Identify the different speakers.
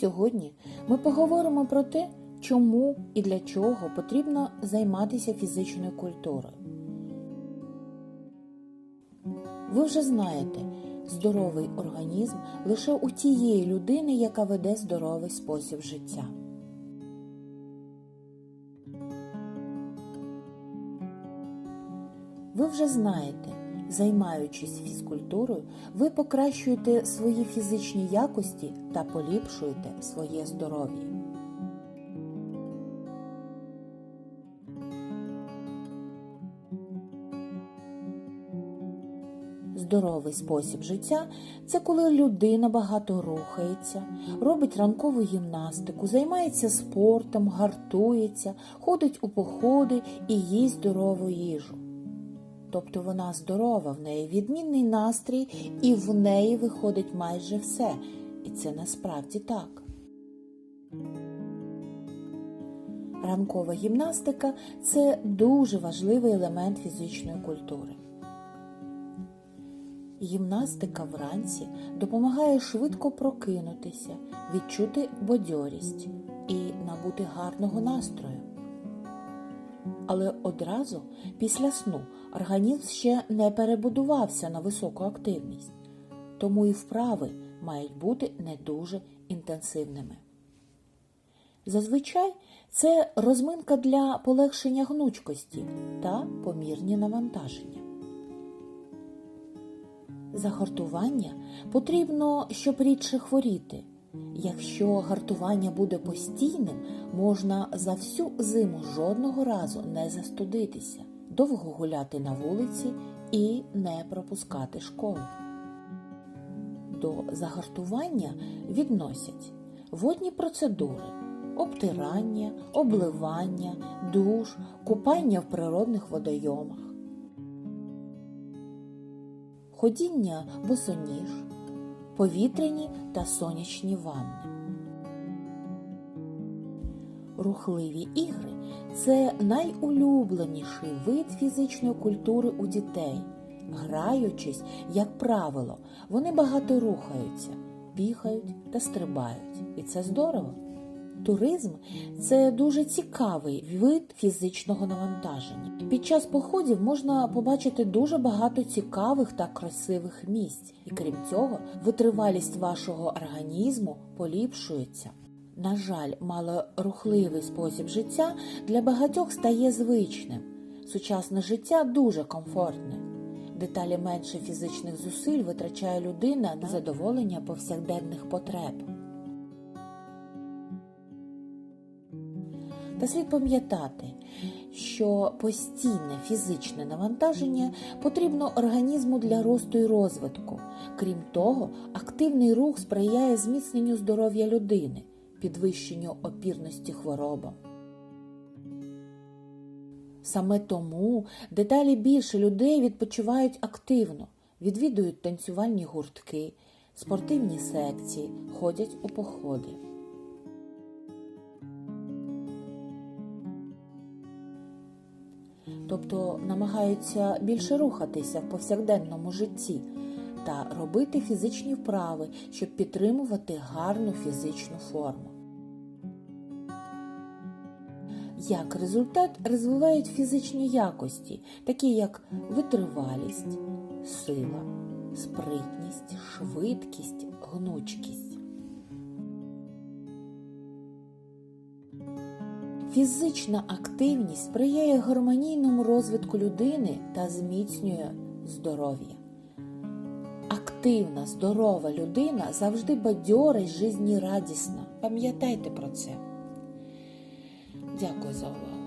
Speaker 1: Сьогодні ми поговоримо про те, чому і для чого потрібно займатися фізичною культурою. Ви вже знаєте, здоровий організм лише у тієї людини, яка веде здоровий спосіб життя. Ви вже знаєте, займаючись фізкультурою, ви покращуєте свої фізичні якості та поліпшуєте своє здоров'я. Здоровий спосіб життя це коли людина багато рухається, робить ранкову гімнастику, займається спортом, гартується, ходить у походи і їсть здорову їжу. Тобто вона здорова, в неї відмінний настрій, і в неї виходить майже все. І це насправді так. Ранкова гімнастика це дуже важливий елемент фізичної культури. Гімнастика вранці допомагає швидко прокинутися, відчути бадьорість і набути гарного настрою. Але одразу після сну організм ще не перебудувався на високу активність, тому і вправи мають бути не дуже інтенсивними. Зазвичай це розминка для полегшення гнучкості та помірні навантаження. Загартування потрібно, щоб рідше хворіти. Якщо гартування буде постійним, можна за всю зиму жодного разу не застудитися, довго гуляти на вулиці і не пропускати школу. До загартування відносять водні процедури, обтирання, обливання, душ, купання в природних водойомах ходіння босоніж, повітряні та сонячні ванни. Рухливі ігри це найулюбленіший вид фізичної культури у дітей. Граючись, як правило, вони багато рухаються, бігають та стрибають. І це здорово. Туризм це дуже цікавий вид фізичного навантаження. Під час походів можна побачити дуже багато цікавих та красивих місць, і крім цього, витривалість вашого організму поліпшується. На жаль, малорухливий спосіб життя для багатьох стає звичним. Сучасне життя дуже комфортне. Деталі менше фізичних зусиль витрачає людина на задоволення повсякденних потреб. Та слід пам'ятати, що постійне фізичне навантаження потрібно організму для росту і розвитку. Крім того, активний рух сприяє зміцненню здоров'я людини, підвищенню опірності хворобам. Саме тому деталі більше людей відпочивають активно, відвідують танцювальні гуртки, спортивні секції, ходять у походи. Тобто намагаються більше рухатися в повсякденному житті та робити фізичні вправи, щоб підтримувати гарну фізичну форму. Як результат розвивають фізичні якості, такі як витривалість, сила, спритність, швидкість, гнучкість. Фізична активність сприяє гармонійному розвитку людини та зміцнює здоров'я. Активна, здорова людина завжди бадьора й жизнерадісна. Пам'ятайте про це. Дякую за увагу.